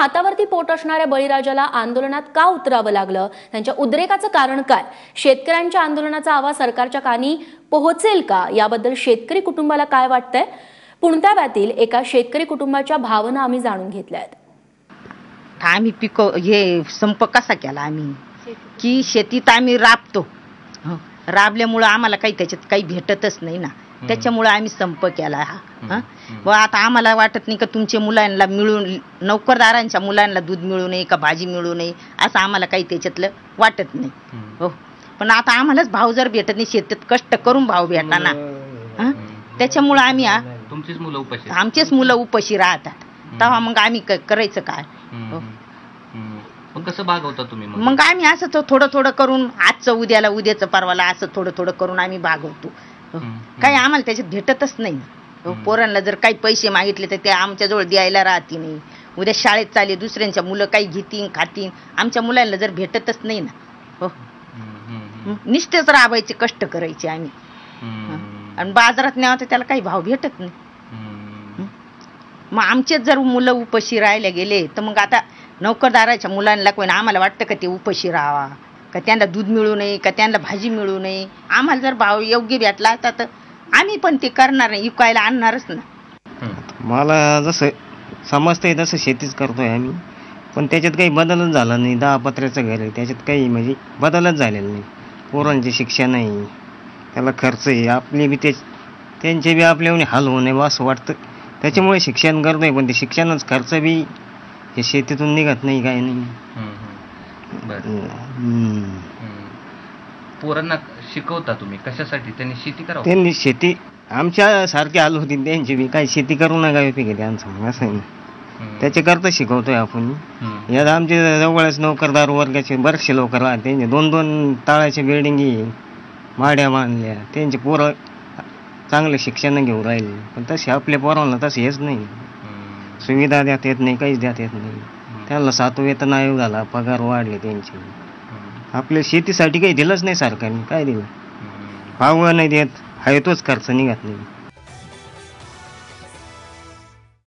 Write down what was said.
हातावरती पोट असणाऱ्या बळीराजाला आंदोलनात का उतरावं लागलं? त्यांच्या उद्रेकाचं कारण काय? शेतकऱ्यांच्या आंदोलनाचा आवाज सरकारच्या कानी पोहोचेल का? याबद्दल शेतकरी कुटुंबाला काय वाटतंय? पुणताव्यातील एका शेतकरी कुटुंबाच्या भावना आम्ही जाणून घेतल्या आहेत आम्ही पिक हे संप कसा केला आम्ही? की शेतीत आम्ही राबतो. राबल्यामुळं आम्हाला काही त्याच्यात काही भेटतच नाही ना. त्याच्यामुळं आम्ही संप केला हा हं. व आता आम्हाला वाटत नाही का तुमच्या मुलांना मिळून नोकरदारांच्या मुलांना दूध मिळू नये का भाजी मिळू नये असं आम्हाला काही त्याच्यातलं वाटत नाही. हो. पण आता आम्हालाच भाव जर भेटत नाही शेतात कष्ट करून भाव भेटला ना हं. त्याच्यामुळं आम्ही तुमचीच मुलं उपाशी. आमचेच मुलं उपाशी राहतात. तेव्हा मग आम्ही करायचं काय? हो. मग कसं भागवता तुम्ही मग? मग आम्ही असं तो थोडं थोडं करून आजचं उद्याला उद्याचं परवाला असं थोडं थोडं करून आम्ही भागवतो. काही आम्हाला त्याच्यात भेटतच नाही. पोरांना जर काही पैसे मागितले तर ते आमच्याजवळ द्यायला राहते नाही. उद्या शाळेत चाले दुसऱ्यांच्या मुलं काही घेतील खातील आमच्या मुलांना जर भेटतच नाही ना. हो. निष्ठेच राबायचे कष्ट करायचे आम्ही. आणि बाजारात न्यावं तर त्याला काही भाव भेटत नाही. मग आमचेच जर मुलं उपाशी राहायला गेले तर मग आता नोकरदाराच्या मुलांना कोणी आम्हाला वाटतं का ते उपाशी राहावा? का त्यांना दूध मिळू नये का त्यांना भाजी मिळू नये? आम्हाला जर भाव योग्य भेटला तर तर आम्ही पण ते करणार नाही विकायला आणणारच ना. मला जसं समजतंय तसं शेतीच करतोय आम्ही. पण त्याच्यात काही बदलच झाला नाही. दहा पत्र्याचं घर आहे त्याच्यात काही म्हणजे बदलच झालेला नाही. पोरांचे शिक्षण आहे त्याला खर्च आहे. आपले बी ते त्यांचे बी आपल्याहून हाल होऊ नये असं वाटतं. त्याच्यामुळे शिक्षण करतोय पण ते शिक्षणाचा खर्च बी हे शेतीतून निघत नाही काही नाही. पोरांना शिकवता तुम्ही? कशासाठी? त्यांनी शेती करावं? त्यांनी शेती आमच्या सारखे हाल होती त्यांची बी काही शेती करू नका त्यांचं मग असं आहे. त्याच्याकरता शिकवतोय आपण. यात आमचे जवळच नोकरदार वर्गाचे बरेचसे लोक राहते. त्यांचे दोन दोन ताळाच्या बिल्डिंगी माड्या बांधल्या. त्यांचे पोरं चांगलं शिक्षण घेऊन राहिले. पण तसे आपल्या पोरांना तसे हेच नाही. सुविधा देत येत नाही काहीच देत येत नाही. त्यांना सातू वेतन आयोग झाला पगार वाढले त्यांचे. आपल्या शेतीसाठी काही दिलंच नाही सरकारने काय दिलं. भाव नाही देत आहे तोच खर्च निघत नाही